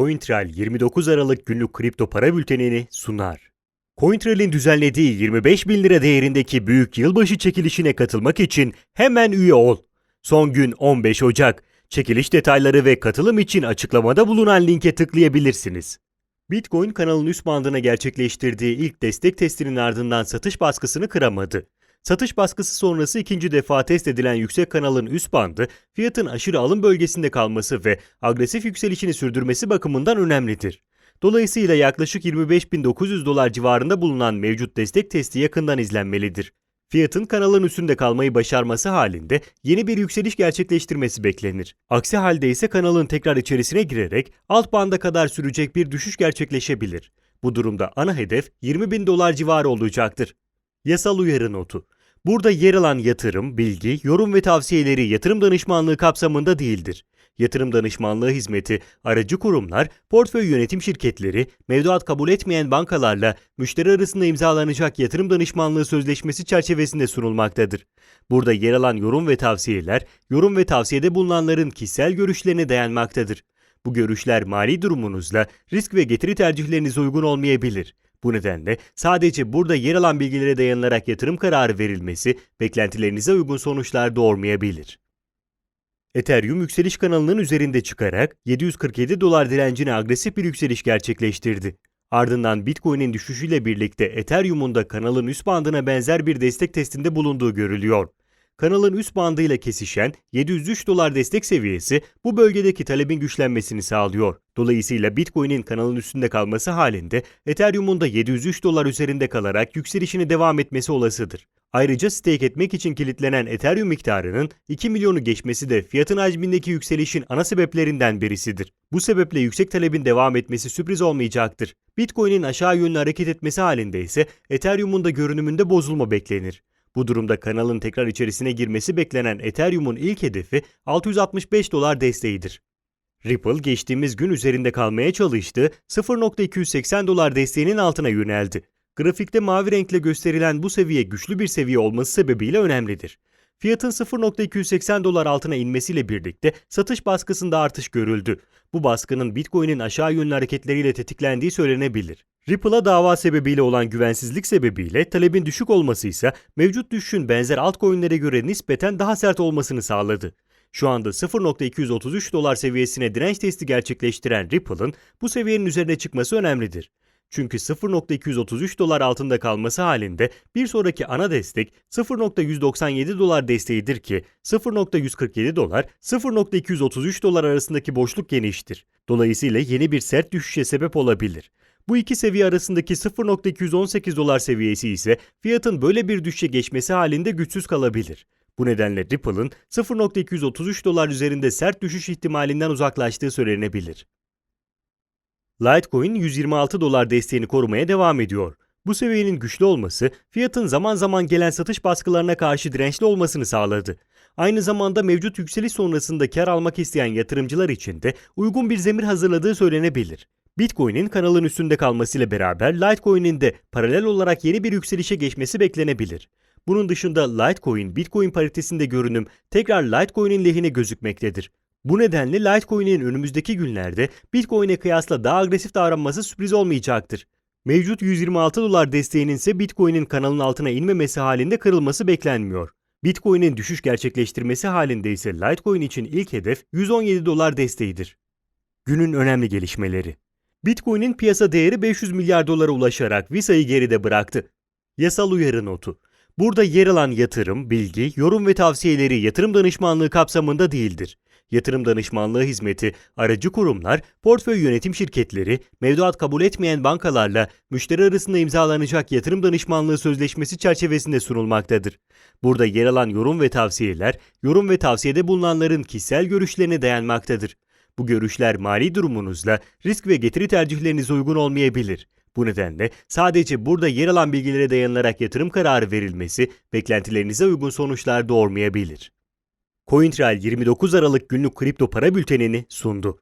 CoinTrail 29 Aralık günlük kripto para bültenini sunar. CoinTrail'in düzenlediği 25 bin lira değerindeki büyük yılbaşı çekilişine katılmak için hemen üye ol. Son gün 15 Ocak. Çekiliş detayları ve katılım için açıklamada bulunan linke tıklayabilirsiniz. Bitcoin kanalın üst bandına gerçekleştirdiği ilk destek testinin ardından satış baskısını kıramadı. Satış baskısı sonrası ikinci defa test edilen yüksek kanalın üst bandı, fiyatın aşırı alım bölgesinde kalması ve agresif yükselişini sürdürmesi bakımından önemlidir. Dolayısıyla yaklaşık 25.900 dolar civarında bulunan mevcut destek testi yakından izlenmelidir. Fiyatın kanalın üstünde kalmayı başarması halinde yeni bir yükseliş gerçekleştirmesi beklenir. Aksi halde ise kanalın tekrar içerisine girerek alt banda kadar sürecek bir düşüş gerçekleşebilir. Bu durumda ana hedef 20 bin dolar civarı olacaktır. Yasal uyarı notu. Burada yer alan yatırım, bilgi, yorum ve tavsiyeleri yatırım danışmanlığı kapsamında değildir. Yatırım danışmanlığı hizmeti, aracı kurumlar, portföy yönetim şirketleri, mevduat kabul etmeyen bankalarla müşteri arasında imzalanacak yatırım danışmanlığı sözleşmesi çerçevesinde sunulmaktadır. Burada yer alan yorum ve tavsiyeler, yorum ve tavsiyede bulunanların kişisel görüşlerine dayanmaktadır. Bu görüşler mali durumunuzla risk ve getiri tercihlerinize uygun olmayabilir. Bu nedenle sadece burada yer alan bilgilere dayanılarak yatırım kararı verilmesi beklentilerinize uygun sonuçlar doğurmayabilir. Ethereum yükseliş kanalının üzerinde çıkarak 747 dolar direncine agresif bir yükseliş gerçekleştirdi. Ardından Bitcoin'in düşüşüyle birlikte Ethereum'un da kanalın üst bandına benzer bir destek testinde bulunduğu görülüyor. Kanalın üst bandıyla kesişen 703 dolar destek seviyesi bu bölgedeki talebin güçlenmesini sağlıyor. Dolayısıyla Bitcoin'in kanalın üstünde kalması halinde Ethereum'un da 703 dolar üzerinde kalarak yükselişine devam etmesi olasıdır. Ayrıca stake etmek için kilitlenen Ethereum miktarının 2 milyonu geçmesi de fiyatın hacmindeki yükselişin ana sebeplerinden birisidir. Bu sebeple yüksek talebin devam etmesi sürpriz olmayacaktır. Bitcoin'in aşağı yönlü hareket etmesi halinde ise Ethereum'un da görünümünde bozulma beklenir. Bu durumda kanalın tekrar içerisine girmesi beklenen Ethereum'un ilk hedefi 665 dolar desteğidir. Ripple geçtiğimiz gün üzerinde kalmaya çalıştı, 0.280 dolar desteğinin altına yöneldi. Grafikte mavi renkle gösterilen bu seviye güçlü bir seviye olması sebebiyle önemlidir. Fiyatın 0.280 dolar altına inmesiyle birlikte satış baskısında artış görüldü. Bu baskının Bitcoin'in aşağı yönlü hareketleriyle tetiklendiği söylenebilir. Ripple'a dava sebebiyle olan güvensizlik sebebiyle talebin düşük olması ise mevcut düşüşün benzer altcoin'lere göre nispeten daha sert olmasını sağladı. Şu anda 0.233 dolar seviyesine direnç testi gerçekleştiren Ripple'ın bu seviyenin üzerine çıkması önemlidir. Çünkü 0.233 dolar altında kalması halinde bir sonraki ana destek 0.197 dolar desteğidir ki 0.147 dolar 0.233 dolar arasındaki boşluk geniştir. Dolayısıyla yeni bir sert düşüşe sebep olabilir. Bu iki seviye arasındaki 0.218 dolar seviyesi ise fiyatın böyle bir düşüşe geçmesi halinde güçsüz kalabilir. Bu nedenle Ripple'ın 0.233 dolar üzerinde sert düşüş ihtimalinden uzaklaştığı söylenebilir. Litecoin 126 dolar desteğini korumaya devam ediyor. Bu seviyenin güçlü olması fiyatın zaman zaman gelen satış baskılarına karşı dirençli olmasını sağladı. Aynı zamanda mevcut yükseliş sonrasında kar almak isteyen yatırımcılar için de uygun bir zemir hazırladığı söylenebilir. Bitcoin'in kanalın üstünde kalmasıyla beraber Litecoin'in de paralel olarak yeni bir yükselişe geçmesi beklenebilir. Bunun dışında Litecoin, Bitcoin paritesinde görünüm tekrar Litecoin'in lehine gözükmektedir. Bu nedenle Litecoin'in önümüzdeki günlerde Bitcoin'e kıyasla daha agresif davranması sürpriz olmayacaktır. Mevcut 126 dolar desteğinin ise Bitcoin'in kanalın altına inmemesi halinde kırılması beklenmiyor. Bitcoin'in düşüş gerçekleştirmesi halinde ise Litecoin için ilk hedef 117 dolar desteğidir. Günün önemli gelişmeleri Bitcoin'in piyasa değeri 500 milyar dolara ulaşarak Visa'yı geride bıraktı. Yasal uyarı notu. Burada yer alan yatırım, bilgi, yorum ve tavsiyeleri yatırım danışmanlığı kapsamında değildir. Yatırım danışmanlığı hizmeti, aracı kurumlar, portföy yönetim şirketleri, mevduat kabul etmeyen bankalarla müşteri arasında imzalanacak yatırım danışmanlığı sözleşmesi çerçevesinde sunulmaktadır. Burada yer alan yorum ve tavsiyeler, yorum ve tavsiyede bulunanların kişisel görüşlerine dayanmaktadır. Bu görüşler mali durumunuzla risk ve getiri tercihlerinize uygun olmayabilir. Bu nedenle sadece burada yer alan bilgilere dayanılarak yatırım kararı verilmesi beklentilerinize uygun sonuçlar doğurmayabilir. CoinTrail 29 Aralık günlük kripto para bültenini sundu.